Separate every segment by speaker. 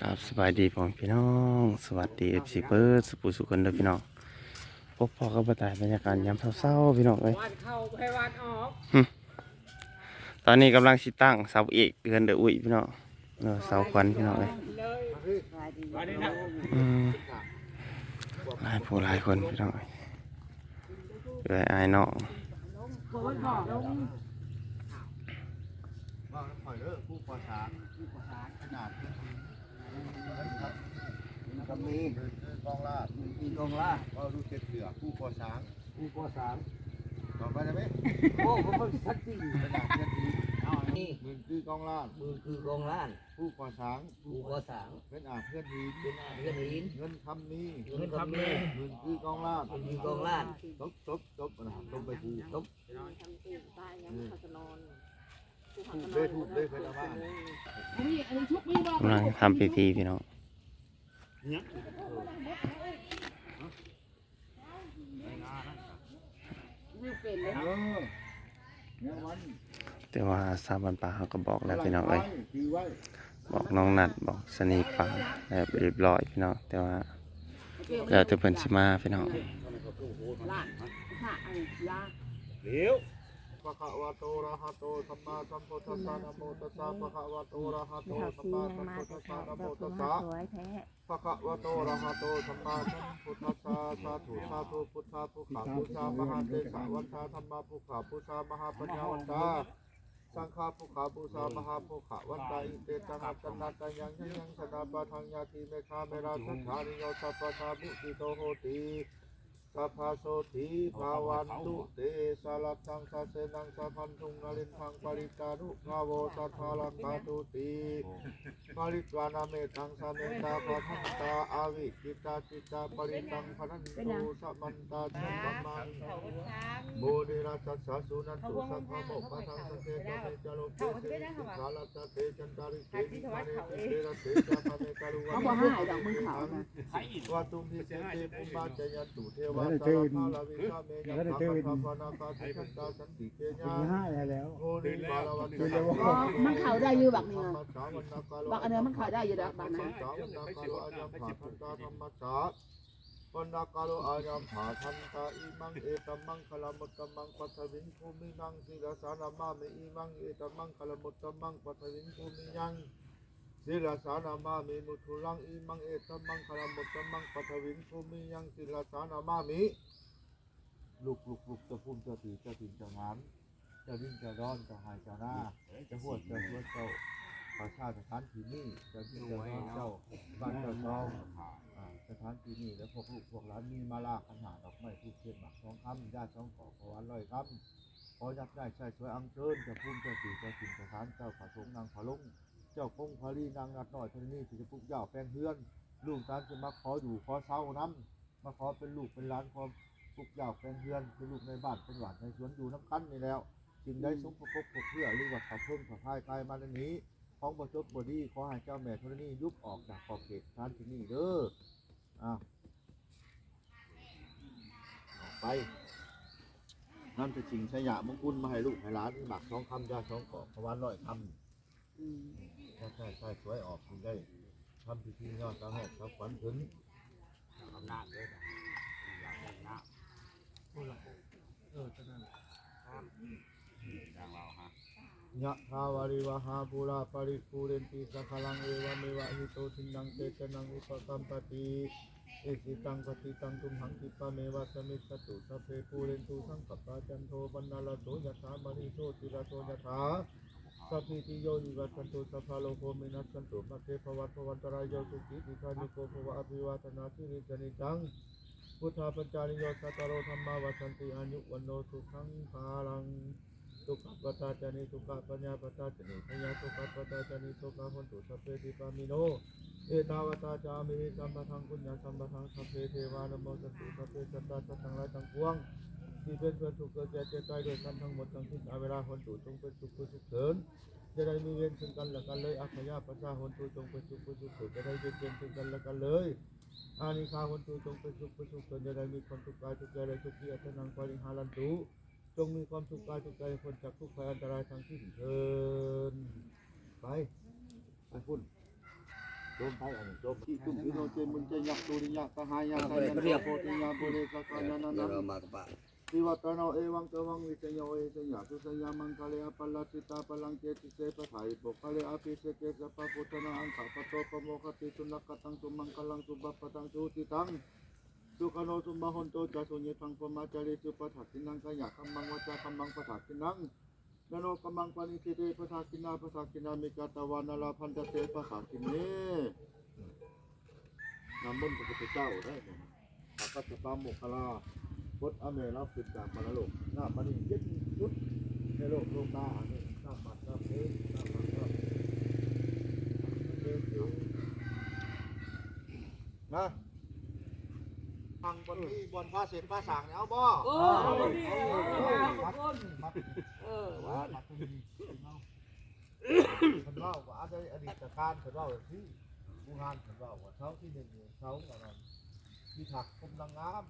Speaker 1: ครับสบายดีพ่อแม่พี่น้อง สวัสดีเอฟซีเปิร์สุปุสุคนเด้อพี่น้องพบพ่อกับบรรยายบรรยากาศยามเศร้าๆพี่น้องเอ้ย
Speaker 2: วันเข้าให้วันออก
Speaker 1: ตอนนี้กำลังสิตั้งเสาเอกเดือนเดืออุ้ยพี่น้องเออเสาควันพี่น้องเอ้ย
Speaker 2: เลยวันนี้นะ
Speaker 1: อืมหลายผู้หลายคนพี่น้องเอ้ยเอ้ยอายน้อง
Speaker 2: คนบอกลง
Speaker 3: ว่าหอยเด้อผู้ประสานผู้ประสานขนาดนี้ครับ ก็มีกองลาด
Speaker 4: มีกองล่า
Speaker 3: ก็ดูเจ็ดเสือผู้ประสาน
Speaker 4: ผู้ก่อสร้าง
Speaker 3: ต่อไปได้ไหม
Speaker 4: โอ้ผมเป็นชัดจริง
Speaker 3: ขนาดเจ็ดที
Speaker 4: นี่
Speaker 3: มือคือกองลาด
Speaker 4: มือคือกองล้าน
Speaker 3: ผู้ประสาน
Speaker 4: ผู้ก่อสร้าง
Speaker 3: เป็นอาเพื่อนที
Speaker 4: เป็นอาเพื่อนหิน
Speaker 3: เงินคำนี้
Speaker 4: เงินคำนี้
Speaker 3: มือคือกองลาด
Speaker 4: มือกองล้าน
Speaker 3: จบจบจบนะจบไปทีจบ
Speaker 5: นอนทำตื่นตายยังเขาจะนอน
Speaker 3: ถูกได้ถูกได้เป็นอะไรบ้าง
Speaker 1: กำลังทำพิธีพี่น้อง
Speaker 5: ไม่ เนี่ย
Speaker 1: แต่ว่าสาบันป่าเขาก็บอกแล้วพี่น้องเอ้ยบอกน้องนัดบอกสนีปาแบบเรียบร้อยพี่น้องแต่ว่าแล้วแต่เพิ่นสิมาพี่น้อง
Speaker 3: เดี๋ยวะคะวะโตอะระหะโตสัมมาสัมพุทธัสสะนะโมตัสสะปะคะวะโตอะระหะโต
Speaker 5: เขา
Speaker 3: สัม
Speaker 5: ซี
Speaker 3: มา
Speaker 5: ยัง
Speaker 3: สัม
Speaker 5: มา
Speaker 3: พุท
Speaker 5: แต่
Speaker 3: ธัส
Speaker 5: เขา
Speaker 3: สะนะโม
Speaker 5: แบบ
Speaker 3: ตัส
Speaker 5: มา
Speaker 3: สะ
Speaker 5: สวยแท้
Speaker 3: ภะคะวะโตอะระหะโตสัมมาสัมพุทธัสสะสาธุสาธุพุทธาภุขาพุทธามหาเตสาวัฏฐาธรรมาภุขาพุทธามหาปัญญาวันตาสังฆาภุขาปุชามหาภุขาวันตาอิเตตังอัตตนาตังยังยังยังสนาปะทังยาติเมฆาเมราสัทธานิโยสัพพะทามุติโตโหติ สัพพะโสติภาวันตุเตสาลัตังสาเสนังสัพพันธุงนลินทังปริตานุภาโวสัทธาลังกาตุติปริตวานาเมตังสาเมตาปะทันตาอาวิกิตาจิตาปริตังพนันตุสัมมันตาจัมมังโบเดราชัสสะสุนันตุสัพพะโมปะทังสเตตะเมจโลเกเสติสาลตะเตจันตาริเกนิมาเนติเตระเตจาภเมกาลุวะ
Speaker 5: เขาบอกให้ดอกมือเขานะ
Speaker 3: วะตุมพิเศษเตปุมาจยันตุเทวะสารพาลาวิชาเมยัตถะพะพะนาคาติชันตาสันติเกญา
Speaker 4: ห้าแล้ว
Speaker 3: โมนิบาลวัตตะ
Speaker 5: อ๋อมันเขาได้อยู่บักนี่บักอันนี้มันเขาได้อยู่ดอกบักนะ
Speaker 3: สาวันนาคาโลอายัมผาทันตาธรรมสาวันนาคาโลอายัมผาทันตาอิมังเอตัมมังคลามุตตมังปัทวินภูมินังสิรสานามามิอิมังเอตัมมังคลามุตตมังปัทวินภูมิยัง สิรสานามามิมุทุลังอิมังเอตมังคลามุตตมังปัทวินภูมิยังสิรสานามามิลูกลูกลูกจะพุ่มจะตีจะตินจะงานจะวิ่งจะร้อนจะหายจะหน้าจะหวดจะหวดเจ้าประชาสถานที่นี่จะที่จะนอนเจ้าบ้านเจ้าช่องอ่าสถานที่นี่แล้วพวกลูกพวกหลานมีมาลาขนาดดอกไม้ทูบเทียนหมักทองคำญาติช่องขอขอวันลอยคำขอยักได้ใช้ช่วยอังเชิญจะพุ่มจ้าสีจ้าสินสถานเจ้าผาสงนางผาลุง จ้าคงพารีนางนัดหน่อยท่านนี้ที่จะปลุกย่าแปลงเฮือน ลูกตานจะมาขออยู่ขอเช้าน้ำมาขอเป็นลูกเป็นหลานขอปลุกย่าแปลงเฮือนเป็นลูกในบ้านเป็นหลานในสวนอยู่น้ำกันนี่แล้วจึงได้สมประกบเพื่อหรือว่าขับเพิ่มขับพายกายมาในนี้ของบจบบดีขอให้เจ้าแม่ธรณียุบออกจากขอบเขตท่านที่นี่เด้ออ้าวออกไปนั่นจะชิงชยะมงกุลมาให้ลูกให้หลานหมักสองคำยาสองกาะพระวันร้อยคำ ถ้าใช่ใช่สวยออกถึงได้ทำพิธียอดสาเหตุครับขวัญถึง
Speaker 4: อำนาจด้วยนะอำนาจดังเราฮะ
Speaker 3: ยะทาวาริวหาภูราปริภูเรนติสัพพลังเอวะเมวะหิโตทินังเตชะนังอุปกัมปติเอสิตังปฏิตังตุมหังคิปะเมวะสมิสตุสัพเพปูเรนตุสังกปปะจันโทปนนาลโสยถามณิโชติระโสยถา สัพพิติโยวิวัตชันตุสัพพโลโภมินัสันตุมัคเทภวัตภวันตรายโยสุขิติคานิโกภวะอภิวาทนาสิริสนิจังพุทธาปัญจาริโยสัตโรธรรมาวัชันติอายุวันโนสุขังภาลังสุขปัตาจานิสุขปัญญาปัตาจานิพยาสุขปัตาจานิสุขหันตุสัพเพติปามิโนเอตาวตาจามิสัมปทังปุญญาสัมปทังสัพเพเทวานโมสตุสัพเพสัตตาสัตตังไรทั้งปวง ที่เป็นเพื่อนสุขเกิดแก่เจ็บตายด้วยกันทั้งหมดทั้งสิ้นอาเวลาคนตุจงเป็นสุขเป็นสุขเถินจะได้มีเวรซึ่งกันและกันเลยอัคยาประชาคนตุจงเป็นสุขเป็นสุขเถินจะได้เย็นเย็นซึ่งกันและกันเลยอานิคาคนตุจงเป็นสุขเป็นสุขเถินจะได้มีความสุขกายสุขใจและสุขีอัตนังปริหารันตุจงมีความสุขกายสุขใจคนจากทุกภัยอันตรายทั้งสิ้นเถินไปไปพุ่นโดมไผอันโดมที่ตุ้มที่โนเจมุนเจยักตูริยะตะหายังไทยันโพธิยาโพธิกะกานานานา ทิวัตโนเอวังตวังวิเตโยเอเตยะสุสยามังคาเลอปัลลติตาปลังเกติเสปะไถปุคาเลอภิเสเกสปะพุทธนาอังคาปโตปโมคติตุนักตังตุมังคลังตุบัปปตังตุติตังสุขโนสุมาหนโตจัสุญญทังปมาจาริสุปะทักินังกายะคัมมังวจาคัมมังปะทักินังนโนกัมมังปานิสิเตปะทักินาปะทักินามิกาตวานาลาพันตเตปะทักินเนนำมนต์พระพุทธเจ้าได้ไหมพระกัจจปาโมคคลา พดอเมรับขึ้นจากมรโลกหน้ามันนี่ยึดยุดในโลกโลกตาอันนี้หน้าปัดหน้าเพชหน้าปัดหน้าเพชนะทางบนที่บนผ้าเศษผ้าสางเนี่ยเอาบ่
Speaker 2: โอ้
Speaker 3: มัดมัดเออว่ามัดคนเล่าว่าอาจจะอดีตการคนเล่าที่ผู้งานคนเล่าว่าเช้าที่หนึ่งเช้าอะไรที่ถักคมนางงาม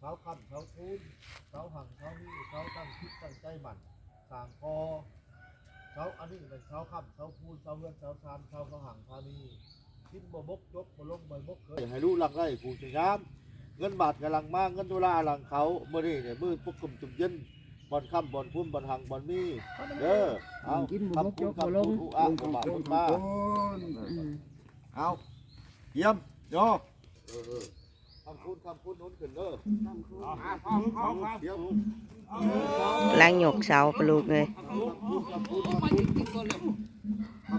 Speaker 3: เขาคำเขาทูนเขาหังเขานี่เขาตั้งคิดตั้งใจหมั่นสร้างคอเขาอันนี้เป็นเขาคำเขาพูนเขาเลื่อนเขาชานเขาเขาหังเขานี่คิดบ่บกยกบ่ลงบ่บกเคยให้รู้หลังไรกูจะย้ำเงินบาทกำลังมากเงินดอลลาร์หลังเขาเมื่อนี้เนี่ยมือพวกกลุ่มจุ่มเย็นบอลค่ำบอลพุ่นบอลหังบอลมีเด้อเอาคำพูดคำพูดอุอาอุบาอุบาเอาเยี่ยมโยเออเออ คำพูดคำพูดนู้นขึ้นเด้อเดี๋ยว
Speaker 6: ล้างหยกเสาปลูกเลย
Speaker 3: คำพูดคำ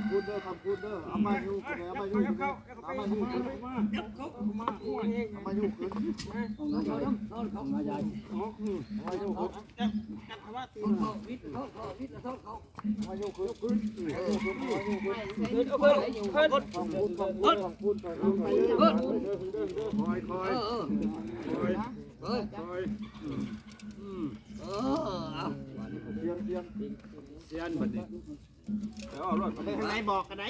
Speaker 3: พูดคำพูดคำพูดเด้อคำพูดเด้อเอามาอยู่กันเอามาอยู่กันเอามาอยู่กันเอามาอยู่กันเอามาอยู่กันเอามาอยู่กันเอามาอยู่กันคำพูดคำพูดคำพูดคำพูดคอยคอยเสียงเสียง
Speaker 4: เสียนบัดนี้แล้วเอารถมาได้
Speaker 2: ไหนบอกกันไหน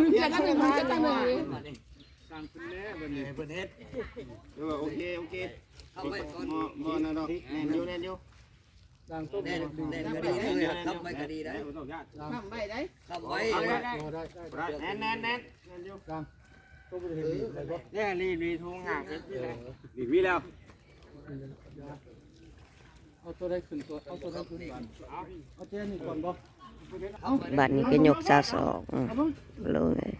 Speaker 5: รู้จักกันเลยรู้จักกันเลย
Speaker 4: สั่งคุณแน่บัดนี้
Speaker 2: ประเทศ
Speaker 4: เออโอเคโอเค
Speaker 2: เข้าไปก่อน
Speaker 4: มอมอนะดอก
Speaker 2: แน่นอยู่แน่นอยู่
Speaker 4: สั่งต้ม
Speaker 2: แน่นแน่นก็ดีได้ทำไปก็ดีได้
Speaker 5: ทำไปได้
Speaker 2: ทำไว้
Speaker 3: ได้ได้ได้
Speaker 2: แน่นแน่นแน่น
Speaker 3: องไปเห็นอะไรบ้าง
Speaker 2: เนี่ยรีรีทุ่งหางกันที่ไหน
Speaker 4: ดีวิแล้ว
Speaker 3: เอาตัวได้ขึ้นตัวเอาตัวได้ขึ้นก่อนเอาเจ้านี่ก่อนบ่
Speaker 6: บัดนี้ก็หยกเสาสองอืมลงเลย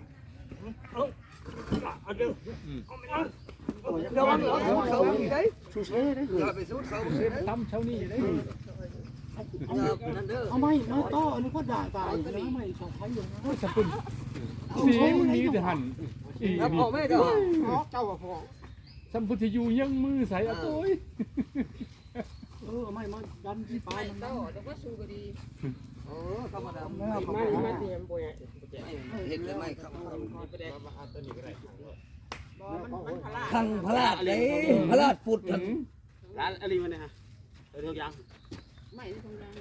Speaker 2: ระวังเขาได้
Speaker 3: ชูเซ่ได้เลย
Speaker 2: ไปสู้เขา
Speaker 3: ทำเช้านี้ได้
Speaker 2: นั่นเด้อ
Speaker 3: เอาไม่มาต่ออันนี้ก็ด่าตายนะไม่ชอบใช้อยู่นะ
Speaker 7: สกุลสีมันนี้จะหันอี
Speaker 2: แล้ว
Speaker 7: นี่
Speaker 2: พ่อแม่เด้อ
Speaker 3: เจ้าว่าพอ
Speaker 7: สัมพุทธยูยังมือใส่อะโอ้ย
Speaker 3: เออไม่มาดันที่ปลายมัน
Speaker 5: เต้าแต่ว่าสูก็ดี
Speaker 2: เออธรรมดา
Speaker 3: ไม่เอา
Speaker 2: ไม่ไม่เตรียมป่ยเห็นเลยไหมครับ
Speaker 5: บ่มันมันพลาด
Speaker 2: ทางพระราชเลยพระราชพุทธ
Speaker 4: ร้านอะไรมันเนี่ยฮะเออทุกอย่าง
Speaker 5: ไม่ได้ทำงาน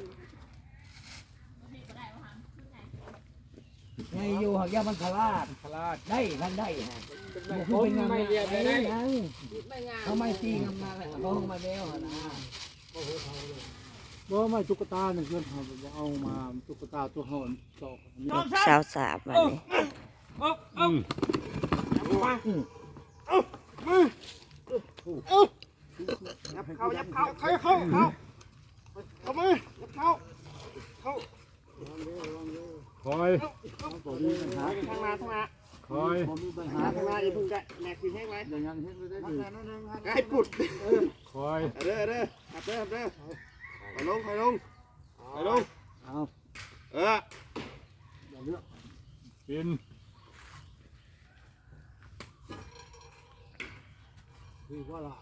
Speaker 2: ไงอยู่หักยามันพระราช
Speaker 7: พลาด
Speaker 2: ได้ท่านได้ฮะคือเป็นงานไม่เรียนไม่
Speaker 5: งาน
Speaker 2: เขาไม่ตีกันมาเขาลงมาแล้วนะ
Speaker 3: บ่ไม่ตุ๊กตาเนี่ยเพื่อนเขาบอกเอามาตุ๊กตาตัวเฮาจอก
Speaker 6: หยกเสาสามบัดนี้
Speaker 3: ยับเข้ายับเข้าเข้าเข้าเข้าเข้ามือยับเข้า
Speaker 7: คอย
Speaker 3: บ่มีปัญหา
Speaker 2: ทางมาทางมา
Speaker 7: คอย
Speaker 3: บ่มีปัญหา
Speaker 2: ทางมาอย่าพึ่งจะแหลกสีแห้งไว้
Speaker 3: อย่างนั้นเฮ็ดได้ดี
Speaker 2: ไอ้ปุด
Speaker 7: คอย
Speaker 4: เด้อเด้อครับเด้อเด้อไปลงไปลงไปลง
Speaker 3: เอา
Speaker 4: เออ
Speaker 3: อย่าเลือก
Speaker 7: เป็น
Speaker 3: คือว่าล่ะ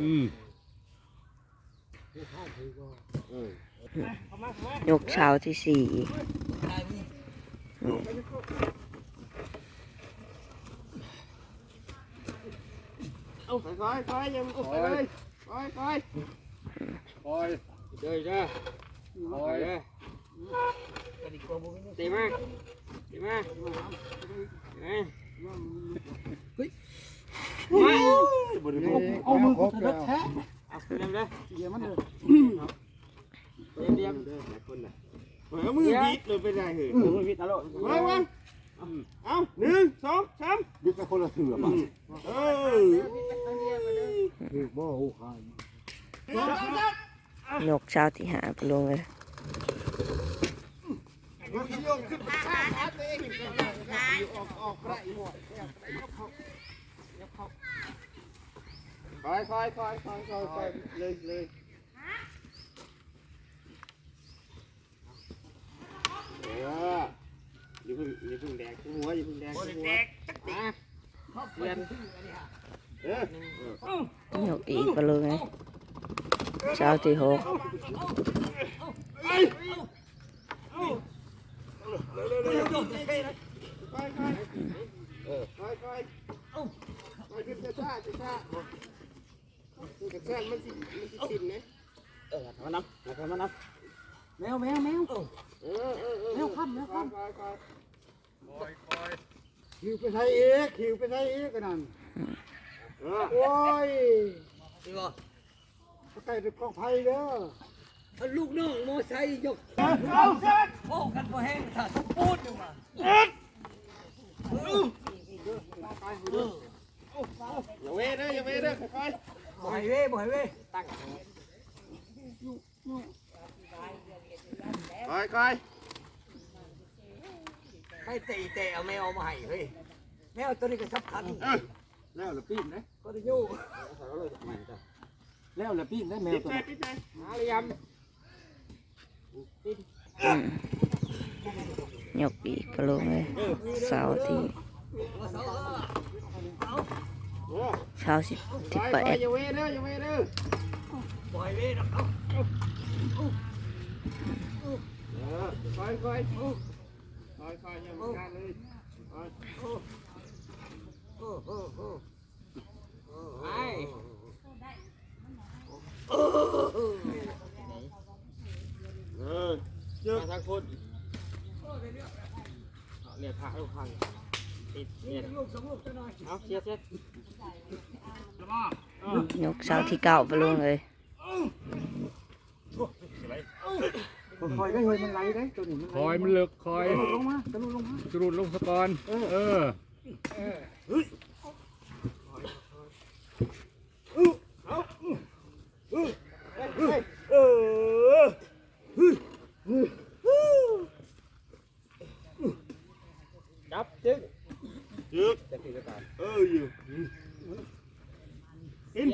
Speaker 7: อืม
Speaker 3: คือข้าคือก็
Speaker 6: หยกเสาที่สี่
Speaker 2: เอาไปคอยคอยยังไปเลยคอยคอย
Speaker 7: คอย
Speaker 4: เด้อจ้า
Speaker 7: คอย
Speaker 2: ตีมาตีมาเฮ้ย
Speaker 3: บริโภคเอามือกูทะแท้
Speaker 2: เอาเร็วเลย
Speaker 3: เดี๋ยวมันเลย
Speaker 2: เรียบ
Speaker 4: เฮ้ยมือบิดเลยเป็นไรเหรอ
Speaker 2: มือพิษตลอด
Speaker 4: เฮ้ยเว้ย
Speaker 8: เอาหนึ่งสองสาม
Speaker 2: ยึดไปคนละเถื่อป่ะ
Speaker 8: เออ
Speaker 2: ถือบ่หูขาย
Speaker 6: ยกเช้าที่หาไปลงเลย
Speaker 8: คอยคอยคอยคอยคอยคอยเลยเลยเอออย่าเพิ่งอย่าเพิ่งแดกหัวอย่าเพิ่งแดกหัวแดกเรียน เออย
Speaker 6: กอีกไปเลยเช้าที่หก
Speaker 8: คอยคอยคอยคอยคอยขึ้นช้าช้าช้าขึ้นช้ามันสิมันสิติดเนี่ยเออมานับมานับ
Speaker 5: แมวแมวแมวแมวคันแมวค
Speaker 8: ว่ำคิ
Speaker 2: วไปไทยเอกขิวไปไทยเอกกันนั่น
Speaker 8: เออ
Speaker 2: โอ้ยใกล้เป็นกองไผ่เด้อ
Speaker 5: ลูกน้องมอไซค์ยก
Speaker 8: อย่าเว้เด้ออย่าเว้เด้อคอย
Speaker 5: บ่อยเว้บ่อยเว้
Speaker 8: คอยคอย
Speaker 5: ให้เตะเตะเอาแมวมาให้เฮ้ยแมวตัวนี้ก็สำคัญ
Speaker 2: แล้วละปีนนะ
Speaker 5: ก็ จะอยู่
Speaker 2: แล้วละปีนได้แมว
Speaker 8: ปิด
Speaker 2: ตัว
Speaker 8: ใจปิดใจหาเลยย
Speaker 6: อืมยกอีกไปลงเลยเสาร์ที่ำ
Speaker 8: โอ้
Speaker 6: เช้าสิบ
Speaker 8: ค
Speaker 6: ที่
Speaker 8: อย
Speaker 6: แป
Speaker 8: คอย
Speaker 6: ด
Speaker 8: อย่าเว้เด้ออย่าเว้เด้อ
Speaker 5: บ่อยเว้นะเอา
Speaker 8: เออคอยคอยคอยคอยอย่ามีการเลยคอย
Speaker 5: ไอ้
Speaker 8: เออเยอะทางคนเรียกพระลูกพังติดเนี่ย
Speaker 5: ลูกสองลูกจะหน่อย
Speaker 8: เอาเชียเชีย
Speaker 6: ยกเช้าที่เก้าไปลงเลย
Speaker 2: คอยได้เฮยมันไหลได้ตัวนี้
Speaker 7: คอยมันเลิกคอย
Speaker 2: ลงมาตะลุลงมา
Speaker 7: จรุดลงสะกอนเออ
Speaker 8: เออ จับจึ๊กจึ๊กเอออยู่กิน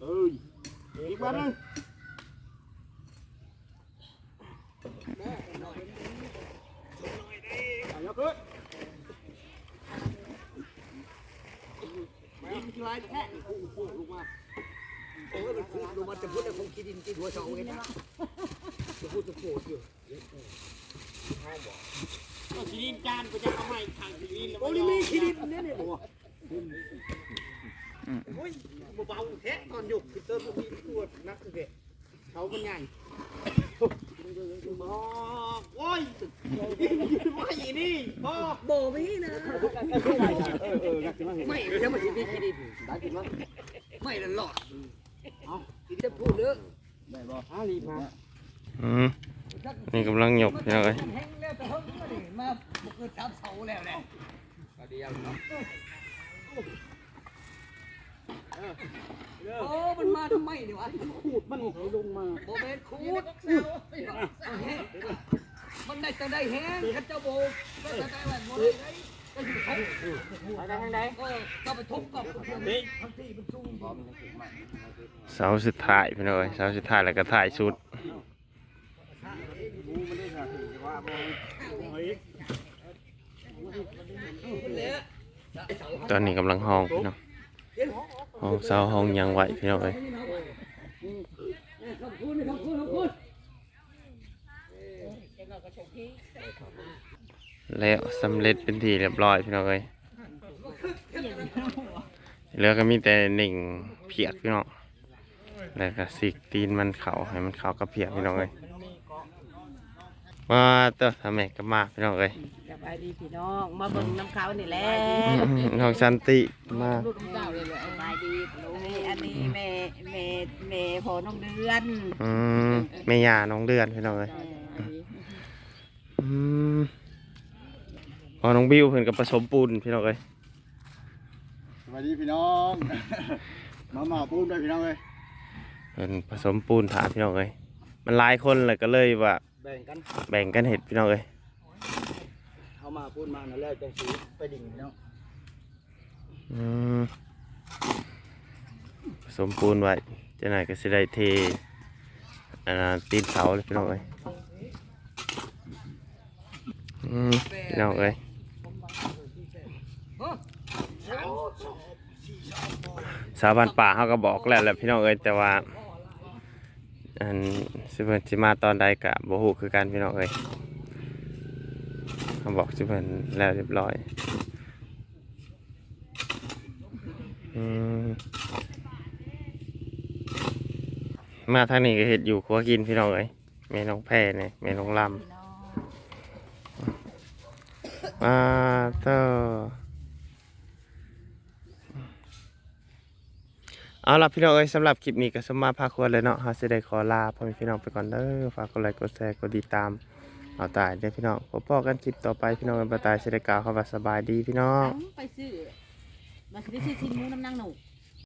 Speaker 8: เอออีกบ้านนึงยกขึ้นยิงทีไรแค่พุ่งลงมา
Speaker 5: โอ้ยมันพูดลงมาจะพูดแต่คงคิดดินกินหัวเสาเองนะจะพูดจะโกรธอยู่
Speaker 8: ก็ ทีดินจานก็จะเอาไม้ทางทีดิน
Speaker 5: โอ้ยมีคิดดินเนี่ยเนี่ย
Speaker 8: โอ้ยเบาๆแท้ตอนหยกคือเติมมีตัวนักคือเด็เขามันใหญ่บอกโอ้ยไม่นี่บอก
Speaker 5: บ่มีนะไม่ใช่มันสิมีคิดดินได้กินมั้ยไม่ละหลอดเอาจะพูดเด้อ
Speaker 3: อืมนี่กำลังยกพี่ น้องเลย
Speaker 5: แห้งแล้วแต่เฮานี่มาบ่เกิน3เสาแล้วแหละโอ้มันมาทำไมเนี่ยวะขูดมันลงมาบ่แม่นขูดเอาแห้งมันได้แต่ได้แห้งคันเจ้าโบก็จะได้แบบโบ่ได้ไดก็สิทบ
Speaker 8: ไปทางใด
Speaker 5: เออก็ไปทบกับเพื่อนนี่ทั้งที่มันสูง
Speaker 3: เสาสุดท้ายพี่น้องเอ้ยเสาสุดท้ายแล้วก็ถ่ายชุด ตอนนี้กำลังห้องพี่น้องห้องเสาห้องยังไหวพี่น้องเอ้ย
Speaker 5: ขอบคุณขอบคุณขอบคุณ
Speaker 3: แล้วสำเร็จเป็นที่เรียบร้อยพี่น้องเอ้ยเหลือก็มีแต่หนึ่งเพียกพี่น้องแล้วก็สิกตีนมันเข่าให้มันเข่ากับเพียกพี่น้องเอ้ย มาเตัวทำแม่ก็มาพี่น้องเอ้ย
Speaker 1: สบายดีพี่น้องมาเบิ่งน้ำเขานี่แหละ
Speaker 3: น้องชันติมา
Speaker 1: ลูกเจ้าเลยแหละสบายดีอันนี้อันนี้แม่แม่แม่พอน้องเดือน
Speaker 3: อืมแม่ยาน้องเดือนพี่น้องเอ้ย
Speaker 1: เอออันนี้
Speaker 3: อืมพอน้องบิวเพิ่นกับผสมปูนพี่น้องเอ้ย
Speaker 9: สวัสดีพี่น้องมาหมาปูนด้วยพี่น้องเลย
Speaker 3: เพิ่นผสมปูนถาพี่น้องเอ้ยมันหลายคนเลยก็เลยว่า
Speaker 2: แบ่งกัน
Speaker 3: แบ่งกันเห็ดพี่น้องเอ้ย
Speaker 2: เอามาพูดมานั่นแล้วจังสิไปดิ่งพี่น้อง
Speaker 3: อืมผสมปูนไว้จะไหนก็สิได้เทอันนั้นตีนเสาเลยพี่น้องเอ้ยอืมพี่น้องเอ้ยสาวบ้านป่าเขาก็บอกแล้วแหละพี่น้องเอ้ยแต่ว่าอัน สิเพิ่นสิมาตอนใดกะบ่ฮู้คือกันพี่น้องเอ้ยเขาบอกสิเพิ่นแล้วเรียบร้อยอืมมาทางนี้ก็เห็ดอยู่ครัวกินพี่น้องเอ้ยแม่น้องแพร่เนี่ยแม่น้องลำมาเต้อ เอาล่ะพี่น้องเอ้ยสำหรับคลิปนี้ก็สมมาพาครัวเลยเนาะเฮาสิได้ขอลาพ่อแม่พี่น้องไปก่อนเด้อฝากกดไลค์กดแชร์กดติดตามเอาตายเด้อพี่น้องพบพอกันคลิปต่อไปพี่น้องเป็นประตายสิได้กล่าวคำว่าสบายดีพี่น้อง
Speaker 1: ไปซื้อมาซื้อชิ้นหมูน้ำนางหนู